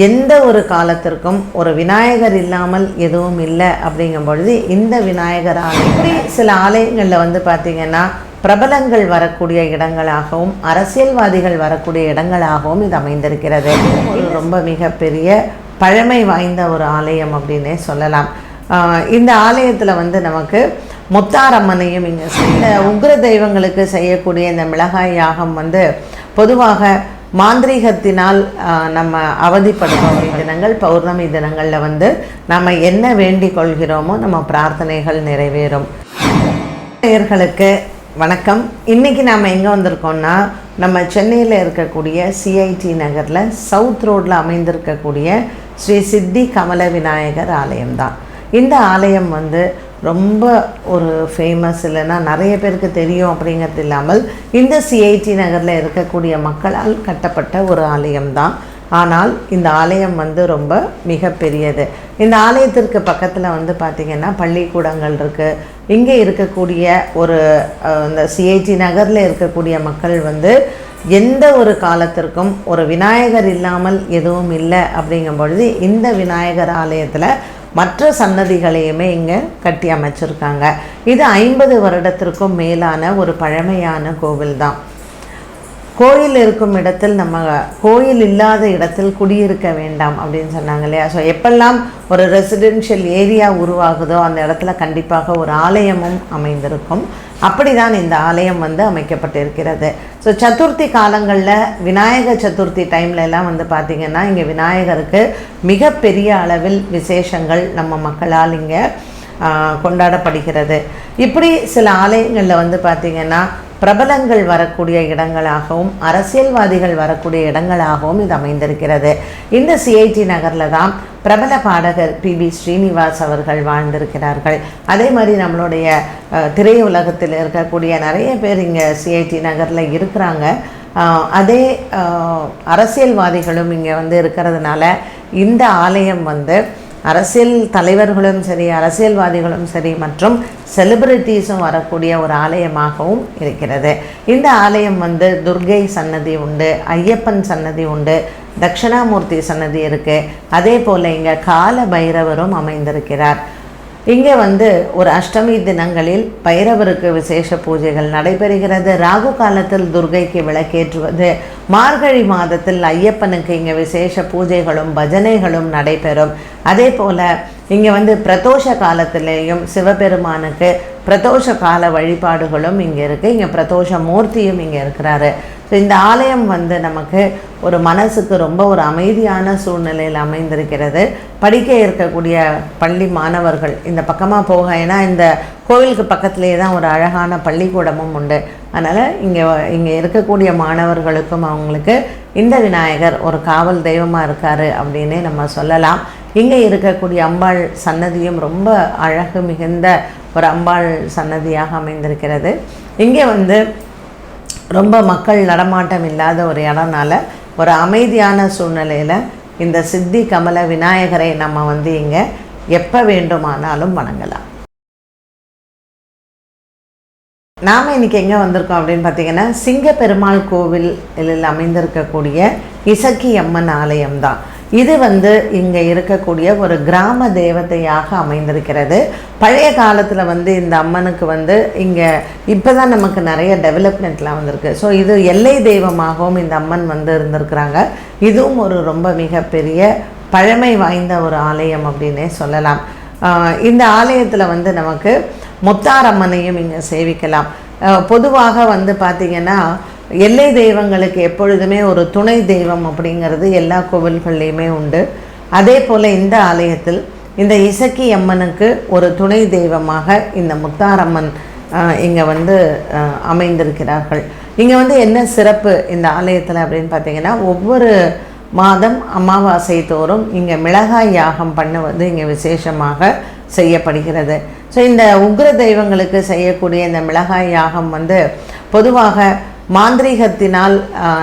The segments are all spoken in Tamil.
எந்த ஒரு காலத்திற்கும் ஒரு விநாயகர் இல்லாமல் எதுவும் இல்லை அப்படிங்கும் பொழுது இந்த விநாயகர் ஆலயம் இப்படி சில ஆலயங்களில் வந்து பார்த்திங்கன்னா பிரபலங்கள் வரக்கூடிய இடங்களாகவும் அரசியல்வாதிகள் வரக்கூடிய இடங்களாகவும் இது அமைந்திருக்கிறது. ரொம்ப மிகப்பெரிய பழமை வாய்ந்த ஒரு ஆலயம் அப்படின்னே சொல்லலாம். இந்த ஆலயத்தில் வந்து நமக்கு முத்தாரம்மனையும் இங்கே இந்த உக்ர தெய்வங்களுக்கு செய்யக்கூடிய இந்த மிளகாய் யாகம் வந்து பொதுவாக மாந்திரீகத்தினால் நம்ம அவதிப்படுபவை தினங்கள் பௌர்ணமி தினங்களில் வந்து நம்ம என்ன வேண்டிக் கொள்கிறோமோ நம்ம பிரார்த்தனைகள் நிறைவேறும். நேயர்களுக்கு வணக்கம். இன்னைக்கு நாம் எங்கே வந்திருக்கோம்னா நம்ம சென்னையில் இருக்கக்கூடிய சிஐடி நகரில் சவுத் ரோட்டில் அமைந்திருக்கக்கூடிய ஸ்ரீ சித்தி கமல விநாயகர் ஆலயம்தான். இந்த ஆலயம் வந்து ரொம்ப ஒரு ஃபேமஸ் இல்லைன்னா நிறைய பேருக்கு தெரியும் அப்படிங்கிறது இல்லாமல் இந்த சிஐடி நகரில் இருக்கக்கூடிய மக்களால் கட்டப்பட்ட ஒரு ஆலயம்தான் ஆனால் இந்த ஆலயம் வந்து ரொம்ப மிகப்பெரியது. இந்த ஆலயத்திற்கு பக்கத்தில் வந்து பார்த்திங்கன்னா பள்ளிக்கூடங்கள் இருக்குது இங்கே இருக்கக்கூடிய ஒரு இந்த சிஐடி நகரில் இருக்கக்கூடிய மக்கள் வந்து எந்த ஒரு காலத்திற்கும் ஒரு விநாயகர் இல்லாமல் எதுவும் இல்லை அப்படிங்கும் பொழுது இந்த விநாயகர் ஆலயத்தில் மற்ற சன்னதிகளையுமே இங்கே கட்டி அமைச்சிருக்காங்க. இது ஐம்பது வருடத்திற்கும் மேலான ஒரு பழமையான கோவில் தான் கோயில் இருக்கும் இடத்தில் நம்ம கோயில் இல்லாத இடத்தில் குடியிருக்க வேண்டாம் அப்படின்னு சொன்னாங்க இல்லையா? ஸோ எப்பெல்லாம் ஒரு ரெசிடென்ஷியல் ஏரியா உருவாகுதோ அந்த இடத்துல கண்டிப்பாக ஒரு ஆலயமும் அமைந்திருக்கும். அப்படிதான் இந்த ஆலயம் வந்து அமைக்கப்பட்டிருக்கிறது. ஸோ சதுர்த்தி காலங்களில் விநாயக சதுர்த்தி டைம்ல எல்லாம் வந்து பார்த்திங்கன்னா இங்கே விநாயகருக்கு மிகப்பெரிய அளவில் விசேஷங்கள் நம்ம மக்களால் இங்கே கொண்டாடப்படுகிறது. இப்படி சில ஆலயங்களில் வந்து பார்த்திங்கன்னா பிரபலங்கள் வரக்கூடிய இடங்களாகவும் அரசியல்வாதிகள் வரக்கூடிய இடங்களாகவும் இது அமைந்திருக்கிறது. இந்த சிஐடி நகரில் தான் பிரபல பாடகர் பி பி ஸ்ரீனிவாஸ் அவர்கள் வாழ்ந்திருக்கிறார்கள். அதே மாதிரி நம்மளுடைய திரையுலகத்தில் இருக்கக்கூடிய நிறைய பேர் இங்கே சிஐடி நகரில் இருக்கிறாங்க. அதே அரசியல்வாதிகளும் இங்கே வந்து இருக்கிறதுனால இந்த ஆலயம் வந்து அரசியல் தலைவர்களும் சரி அரசியல்வாதிகளும் சரி மற்றும் செலிபிரிட்டிஸும் வரக்கூடிய ஒரு ஆலயமாகவும் இருக்கிறது. இந்த ஆலயம் வந்து துர்கை சன்னதி உண்டு ஐயப்பன் சன்னதி உண்டு தட்சிணாமூர்த்தி சன்னதி இருக்குது அதே போல் இங்கே கால பைரவரும் அமைந்திருக்கிறார். இங்கே வந்து ஒரு அஷ்டமி தினங்களில் பைரவருக்கு விசேஷ பூஜைகள் நடைபெறுகிறது. ராகு காலத்தில் துர்கைக்கு விளக்கேற்றுவது மார்கழி மாதத்தில் ஐயப்பனுக்கு இங்கே விசேஷ பூஜைகளும் பஜனைகளும் நடைபெறும். அதே போல் இங்கே வந்து பிரதோஷ காலத்திலேயும் சிவபெருமானுக்கு பிரதோஷ கால வழிபாடுகளும் இங்கே இருக்குது இங்கே பிரதோஷ மூர்த்தியும் இங்கே இருக்கிறாரு. ஸோ இந்த ஆலயம் வந்து நமக்கு ஒரு மனசுக்கு ரொம்ப ஒரு அமைதியான சூழ்நிலையில் அமைந்திருக்கிறது. படிக்க இருக்கக்கூடிய பள்ளி மாணவர்கள் இந்த பக்கமாக போக ஏன்னா இந்த கோவிலுக்கு பக்கத்துலேயே தான் ஒரு அழகான பள்ளிக்கூடமும் உண்டு. அதனால் இங்கே இங்கே இருக்கக்கூடிய மாணவர்களுக்கும் அவங்களுக்கு இந்த விநாயகர் ஒரு காவல் தெய்வமாக இருக்கார் அப்படின்னே நம்ம சொல்லலாம். இங்கே இருக்கக்கூடிய அம்பாள் சன்னதியும் ரொம்ப அழகு மிகுந்த ஒரு அம்பாள் சன்னதியாக அமைந்திருக்கிறது. இங்கே வந்து ரொம்ப மக்கள் நடமாட்டம் இல்லாத ஒரு இடம்னால ஒரு அமைதியான சூழ்நிலையில் இந்த சித்தி கமல விநாயகரை நம்ம வந்து இங்கே எப்போ வேண்டுமானாலும் வணங்கலாம். நாம் இன்றைக்கி எங்கே வந்திருக்கோம் அப்படின்னு பார்த்தீங்கன்னா சிங்க பெருமாள் கோவிலில் அமைந்திருக்கக்கூடிய இசக்கி அம்மன் ஆலயம் தான் இது வந்து இங்கே இருக்கக்கூடிய ஒரு கிராம தேவதையாக அமைந்திருக்கிறது. பழைய காலத்தில் வந்து இந்த அம்மனுக்கு வந்து இங்கே இப்போ தான் நமக்கு நிறைய டெவலப்மெண்ட்லாம் வந்திருக்கு. ஸோ இது எல்லை தெய்வமாகவும் இந்த அம்மன் வந்து இருந்திருக்கிறாங்க. இதுவும் ஒரு ரொம்ப மிகப்பெரிய பழமை வாய்ந்த ஒரு ஆலயம் அப்படின்னே சொல்லலாம். இந்த ஆலயத்தில் வந்து நமக்கு முத்தாரம்மனையும் இங்கே சேவிக்கலாம். பொதுவாக வந்து பார்த்திங்கன்னா எல்லை தெய்வங்களுக்கு எப்பொழுதுமே ஒரு துணை தெய்வம் அப்படிங்கிறது எல்லா கோவில்கள்லேயுமே உண்டு. அதே போல் இந்த ஆலயத்தில் இந்த இசக்கி அம்மனுக்கு ஒரு துணை தெய்வமாக இந்த முத்தாரம்மன் இங்கே வந்து அமைந்திருக்கிறார்கள். இங்கே வந்து என்ன சிறப்பு இந்த ஆலயத்தில் அப்படின்னு பார்த்தீங்கன்னா ஒவ்வொரு மாதம் அமாவாசை தோறும் இங்கே மிளகாய் யாகம் பண்ணுவது இங்கே விசேஷமாக செய்யப்படுகிறது. ஸோ இந்த உக்ர தெய்வங்களுக்கு செய்யக்கூடிய இந்த மிளகாய் யாகம் வந்து பொதுவாக மாந்திரீகத்தினால்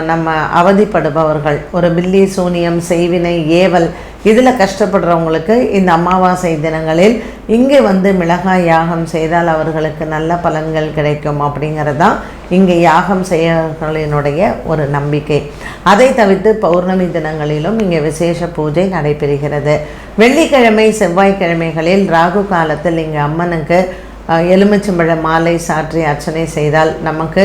நம்ம அவதிப்படுபவர்கள். ஒரு பில்லி சூனியம் செய்வினை ஏவல் இதில் கஷ்டப்படுறவங்களுக்கு இந்த அமாவாசை தினங்களில் இங்கே வந்து மிளகாய் யாகம் செய்தால் அவர்களுக்கு நல்ல பலன்கள் கிடைக்கும் அப்படிங்கிறது தான் இங்கே யாகம் செய்யவர்களினுடைய ஒரு நம்பிக்கை. அதை தவிர்த்து பௌர்ணமி தினங்களிலும் இங்கே விசேஷ பூஜை நடைபெறுகிறது. வெள்ளிக்கிழமை செவ்வாய்க்கிழமைகளில் ராகு காலத்தில் இங்கே அம்மனுக்கு எலுமிச்சம்பழ மாலை சாற்றி அர்ச்சனை செய்தால் நமக்கு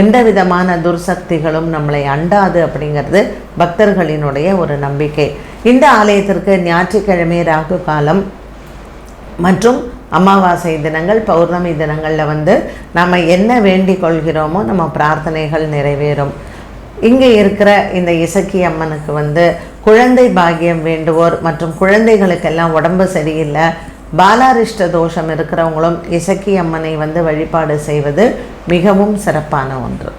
எந்த விதமான துர்சக்திகளும் நம்மளை அண்டாது அப்படிங்கிறது பக்தர்களினுடைய ஒரு நம்பிக்கை. இந்த ஆலயத்திற்கு ஞாயிற்றுக்கிழமை ராகு காலம் மற்றும் அமாவாசை தினங்கள் பௌர்ணமி தினங்களில் வந்து நம்ம என்ன வேண்டிக் கொள்கிறோமோ நம்ம பிரார்த்தனைகள் நிறைவேறும். இங்கே இருக்கிற இந்த இசக்கி அம்மனுக்கு வந்து குழந்தை பாகியம் வேண்டுவோர் மற்றும் குழந்தைகளுக்கெல்லாம் உடம்பு சரியில்லை பாலாரிஷ்ட தோஷம் இருக்கிறவங்களும் இசக்கி அம்மனை வந்து வழிபாடு செய்வது மிகவும் சிறப்பான ஒன்று.